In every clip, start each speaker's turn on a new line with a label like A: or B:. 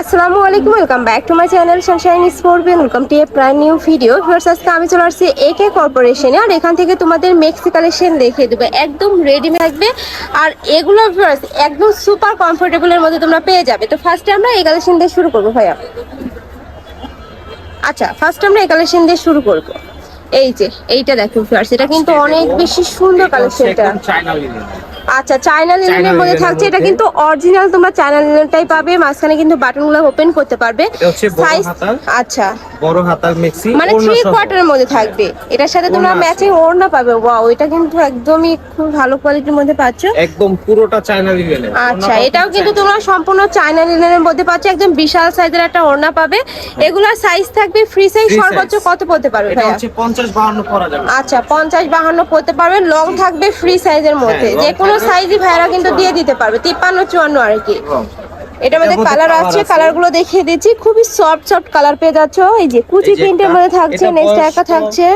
A: আসসালামু আলাইকুম welcome back to my channel sunshine স্পোর্টবেন welcome to a prime new video viewers আজকে আমি চলে আসছি এ কে কর্পোরেশনে আর এখান থেকে তোমাদের মেক্সি কালেকশন দেখিয়ে দেবো। একদম রেডি থাকবে। আর এগুলো ভিউয়ার্স একদম সুপার কমফোর্টেবলের মধ্যে তোমরা পেয়ে যাবে। তো ফার্স্টে আমরা এই কালেকশন দিয়ে শুরু করব ভাইয়া। আচ্ছা ফার্স্ট আমরা এই কালেকশন দিয়ে শুরু করব। এই যে এইটা দেখো ভিউয়ার্স এটা কিন্তু অনেক বেশি সুন্দর কালেকশনটা আচ্ছা চায়না লিনেনের মধ্যে থাকছে এটা কিন্তু অরিজিনাল তোমরা চায়না লিনেনটাই পাবে মাঝখানে কিন্তু বাটনগুলো ওপেন করতে পারবে। আচ্ছা।
B: বড় হাতার মেক্সি
A: মানে থ্রি। কোয়ার্টারের মধ্যে থাকবে। এটার সাথে তোমরা ম্যাচিং ওড়না পাবে। ওয়াও এটা কিন্তু একদমই খুব ভালো কোয়ালিটির মধ্যে পাচ্ছ।
B: একদম পুরোটা চায়না লিনেন
A: আচ্ছা এটাও কিন্তু তোমরা সম্পূর্ণ চায়না লিনেনের মধ্যে পাচ্ছ। একদম বিশাল সাইজের একটা ওড়না পাবে। এগুলার সাইজ থাকবে ফ্রি সাইজ সর্বোচ্চ কত পড়তে পারবে
B: এটা হচ্ছে 50 52 পরা যাবে।
A: আচ্ছা পঞ্চাশ বাহান্ন পড়তে পারবে। লং থাকবে ফ্রি সাইজের মধ্যে।
B: হ্যাঁ,
A: যে কোনো সাইজই ভাইয়ারা কিন্তু দিয়ে দিতে পারবে। তিপ্পান্ন চুয়ান্ন আর কি। এটার মধ্যে কালার আছে। কালারগুলো দেখিয়ে দিচ্ছি। খুবই সফট সফট কালার পেয়ে যাচ্ছ। এই যে কুচি প্রিন্টের মধ্যে থাকছে নেক্সট
B: বয়স্ক,
A: থাকছে।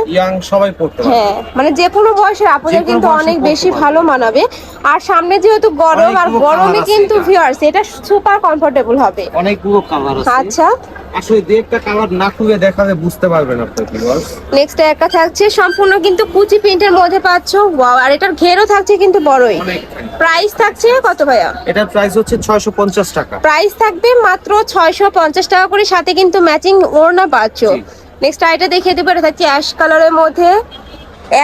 B: সবাই পড়তে
A: হ্যাঁ মানে যে কোনো বয়সের
B: আপনাদের
A: কিন্তু অনেক বেশি ভালো মানাবে। আর সামনে যেহেতু গরম আর গরমে কিন্তু। ভিউয়ার্স এটা সুপার কমফোর্টেবল হবে।
B: অনেকগুলো কালার আছে।
A: আচ্ছা।
B: আসলে একটা কালার না খুলে দেখালে বুঝতে পারবেন আপনি ভিউয়ার্স
A: নেক্সট একটা থাকছে সম্পূর্ণ কিন্তু কুচি প্রিন্টের মধ্যে পাচ্ছ। ওয়াও আর এটার ঘেরও থাকছে কিন্তু বড়ই। প্রাইস থাকছে। কত ভাইয়া?
B: এটার প্রাইস হচ্ছে 650 টাকা।
A: প্রাইস থাকবে মাত্র ছয়শো পঞ্চাশ টাকা করে সাথে কিন্তু ম্যাচিং ওড়না পাচ্ছ। নেক্সট আইটা দেখিয়ে দেবো এটা থাকছে অ্যাশ কালারের মধ্যে।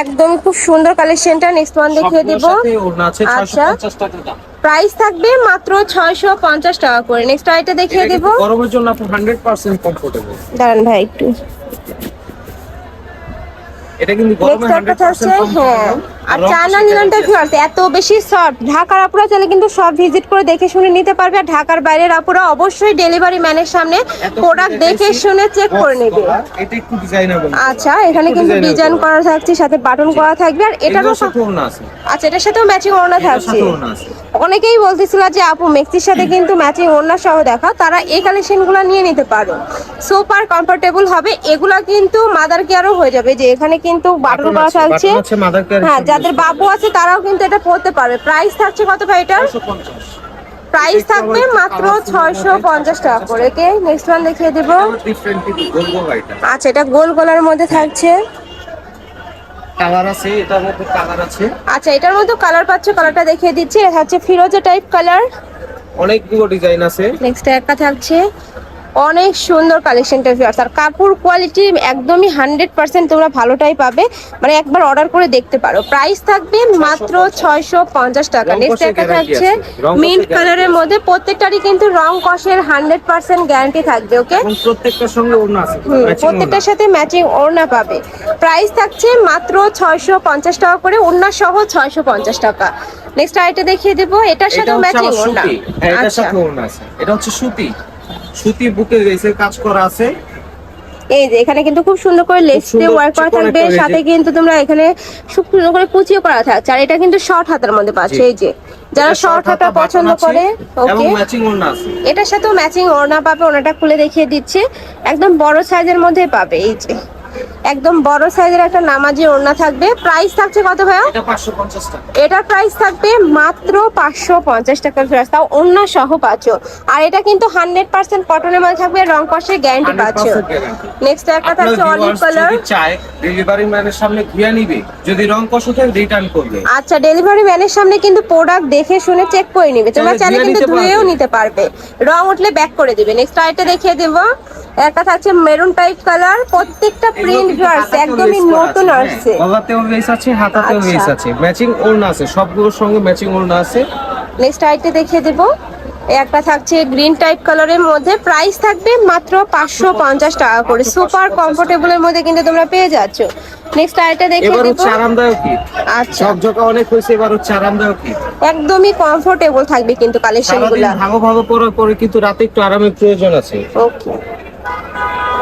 A: একদম খুব সুন্দর কালেকশনটা নেক্সট ওয়ান দেখিয়ে দেবো।
B: সাথে ওড়না আছে
A: আচ্ছা।
B: 650 টাকা দাম।
A: প্রাইস থাকবে মাত্র ছয়শো পঞ্চাশ টাকা করে। নেক্সট আইটা দেখিয়ে দেব।
B: গরমের জন্য আপনি 100% কমফোর্টেবল
A: দাঁড়ান ভাই একটু।
B: এটা কিন্তু গরমে
A: নেক্সট একটা থাকছে
B: 100%
A: হ্যাঁ।
B: কমফোর্টেবল
A: আর চায়না নিলামটা ভিউয়ার্স এত বেশি সফট ঢাকার আপুরা চাইলে কিন্তু সব ভিজিট করে দেখে শুনে নিতে পারবে আর ঢাকার বাইরের আপুরা অবশ্যই ডেলিভারি ম্যানের সামনে প্রোডাক্ট দেখে শুনে চেক করে নেবে।
B: এটা একটু ডিজাইনেবল
A: আচ্ছা এখানে কিন্তু ডিজাইন
B: করা।
A: থাকছে সাথে বাটন করা থাকবে আর এটারও আচ্ছা এটার সাথেও ম্যাচিং ওড়না থাকছে। অনেকেই বলতেছিল যে আপু মেক্সির সাথে কিন্তু ম্যাচিং ওড়না সহ দেখা তারা এই কালেকশনগুলো নিয়ে নিতে পারো। সুপার কমফোর্টেবল হবে এগুলা কিন্তু মাদার কেয়ারও হয়ে যাবে যে এখানে কিন্তু বাটন করা থাকছে। হ্যাঁ যাদের বাবু আছে তারাও কিন্তু এটা পড়তে পারবে। প্রাইস থাকছে কত ভাই
B: 650
A: প্রাইস থাকবে মাত্র ছয়শো পঞ্চাশ টাকা করে। কে নেক্সট ওয়ান দেখিয়ে দেবো।
B: এটা
A: আচ্ছা এটা গোল গোলার মধ্যে থাকছে।
B: কালার আছে এটার মধ্যে কালার আছে।
A: আচ্ছা এটার মধ্যে কালার পাচ্ছ কালারটা দেখিয়ে দিচ্ছি। এটা হচ্ছে ফিরোজা টাইপ কালার
B: অনেকগুলো ডিজাইন আছে।
A: নেক্সট একটা থাকছে। অনেক সুন্দর কালেকশনটা ভিউয়ার্স আর কাপড় কোয়ালিটি একদমই হান্ড্রেড পার্সেন্ট তোমরা ভালোটাই পাবে। মানে একবার অর্ডার করে দেখতে পারো। প্রাইস থাকবে মাত্র ছয়শো পঞ্চাশ টাকা। নেক্সট একটা থাকছে মিন্ট কালারের মধ্যে প্রত্যেকটারই কিন্তু রং কষের হান্ড্রেড পার্সেন্ট গ্যারান্টি থাকবে ওকে
B: প্রত্যেকটার সঙ্গে ওড়না আছে।
A: হুম, প্রত্যেকটার সাথে ম্যাচিং ওড়না পাবে। প্রাইস থাকছে মাত্র ছয়শো পঞ্চাশ টাকা করে ওড়না সহ ছয়শো পঞ্চাশ টাকা। নেক্সট আইটা দেখিয়ে দেবো। এটার
B: হচ্ছে
A: ম্যাচিং ওড়না।
B: হ্যাঁ
A: আচ্ছা।
B: সাথে ওড়না আছে। এটা হচ্ছে সুতি। সুতি বুকে লেসের কাজ করা আছে।
A: এই যে এখানে কিন্তু খুব সুন্দর করে লেস দিয়ে ওয়ার্ক করা থাকবে। সাথে কিন্তু তোমরা এখানে খুব সুন্দর করে কুচিও করা থাকছে আর এটা কিন্তু শর্ট হাতার মধ্যে পাচ্ছ। এই যে যারা শর্ট হাতা পছন্দ করে ওকে এটার সাথেও ম্যাচিং ওড়না পাবে ওনাটা খুলে দেখিয়ে দিচ্ছে। একদম বড় সাইজের মধ্যে পাবে এই যে। একদম বড় সাইজের একটা নামাজি ওড়না থাকবে। প্রাইস থাকছে কত ভাইয়া?
B: এটা 550
A: এটার প্রাইস থাকবে মাত্র পাঁচশো পঞ্চাশ টাকার ফেরাস তাও অন্য সহ পাচ্ছ। আর এটা কিন্তু হান্ড্রেড পার্সেন্ট কটনের মধ্যে থাকবে রং কষের গ্যারান্টি পাচ্ছ।
B: 100%
A: নেক্সট একটা থাকছে অলিভ কালার
B: ডেলিভারি ম্যানের সামনে ঘুরে নিবে। যদি রং কষ রিটার্ন করবে।
A: আচ্ছা ডেলিভারি ম্যানের সামনে কিন্তু প্রোডাক্ট দেখে শুনে চেক করে নিবে। তোমরা
B: চাইলে
A: কিন্তু
B: নিতে
A: ধুয়েও নিতে পারবে। রং উঠলে ব্যাক করে দিবে। নেক্সট আইটা দেখিয়ে দেব। একটা থাকছে মেরুন টাইপ কালার প্রত্যেকটা প্রিন্ট ভিউয়ার্স একদমই নতুন আসছে।
B: গলাতেও বেস আছে হাতাতেও
A: আচ্ছা।
B: বেস আছে। ম্যাচিং ওড়না আছে সবগুলোর সঙ্গে ম্যাচিং ওড়না আছে।
A: নেক্সট আইটা দেখিয়ে দেব। একটা থাকছে গ্রিন টাইপ কালারের মধ্যে। প্রাইস থাকবে মাত্র পাঁচশো পঞ্চাশ টাকা করে। সুপার কমফোর্টেবলের মধ্যে কিন্তু তোমরা পেয়ে যাচ্ছ। নেক্সট আইটা দেখিয়ে
B: এবার
A: দেব।
B: হচ্ছে আরামদায়ক কি
A: আচ্ছা।
B: ঝকঝকা অনেক হয়েছে এবার হচ্ছে আরামদায়ক কি
A: একদমই কমফোর্টেবল থাকবে কিন্তু কালেকশন সারাদিনগুলা।
B: ভালো ভালো পরার পরে কিন্তু রাতে একটু আরামের প্রয়োজন আছে।
A: ওকে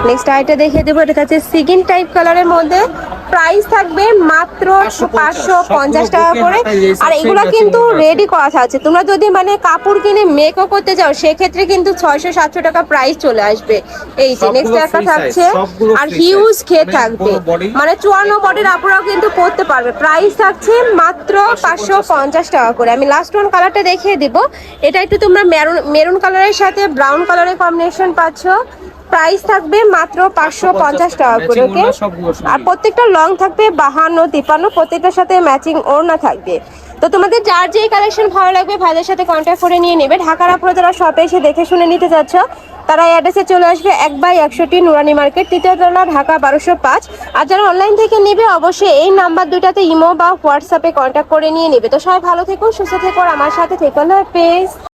A: নেক্সট আইটা দেখিয়ে দেবো এটা হচ্ছে সিগিন টাইপ কালারের মধ্যে। প্রাইস থাকবে মাত্র পাঁচশো পঞ্চাশ। টাকা করে। আর এগুলো কিন্তু রেডি করা আছে। তোমরা যদি মানে কাপড় কিনে মেকও করতে যাও সেক্ষেত্রে কিন্তু ছয়শো সাতশো টাকা প্রাইস চলে আসবে। এই যে নেক্সট একটা থাকছে। আর হিউজ খেয়ে
B: মানে
A: থাকবে। মানে চুয়ান্ন বডির আপুরাও কিন্তু পরতে পারবে। প্রাইস থাকছে মাত্র পাঁচশো পঞ্চাশ টাকা। করে। আমি লাস্ট ওয়ান কালারটা দেখিয়ে দিব। এটা একটু তোমরা মেরুন মেরুন কালারের সাথে ব্রাউন কালারের কম্বিনেশন পাচ্ছ। প্রাইস থাকবে মাত্র পাঁচশো পঞ্চাশ টাকা করে ওকে। আর প্রত্যেকটা লং থাকবে বাহান্ন তিপ্পান্ন প্রত্যেকটার সাথে ম্যাচিং ওড়না থাকবে। তো তোমাদের যার যেই কালেকশন ভালো লাগবে ভাইদের সাথে কন্ট্যাক্ট করে নিয়ে নেবে। ঢাকার আপনারা যারা শপে এসে দেখে শুনে নিতে যাচ্ছ তারা এই অ্যাড্রেসে চলে আসবে এক বাই একশোটি নুরানি মার্কেট তৃতীয় তলা ঢাকা বারোশো পাঁচ। আর যারা অনলাইন থেকে নেবে অবশ্যই এই নাম্বার দুইটাতে ইমো বা হোয়াটসঅ্যাপে কন্ট্যাক্ট করে নিয়ে নেবে। তো সবাই ভালো থেকো সুস্থ থেকো আমার সাথে থেকো না পেজ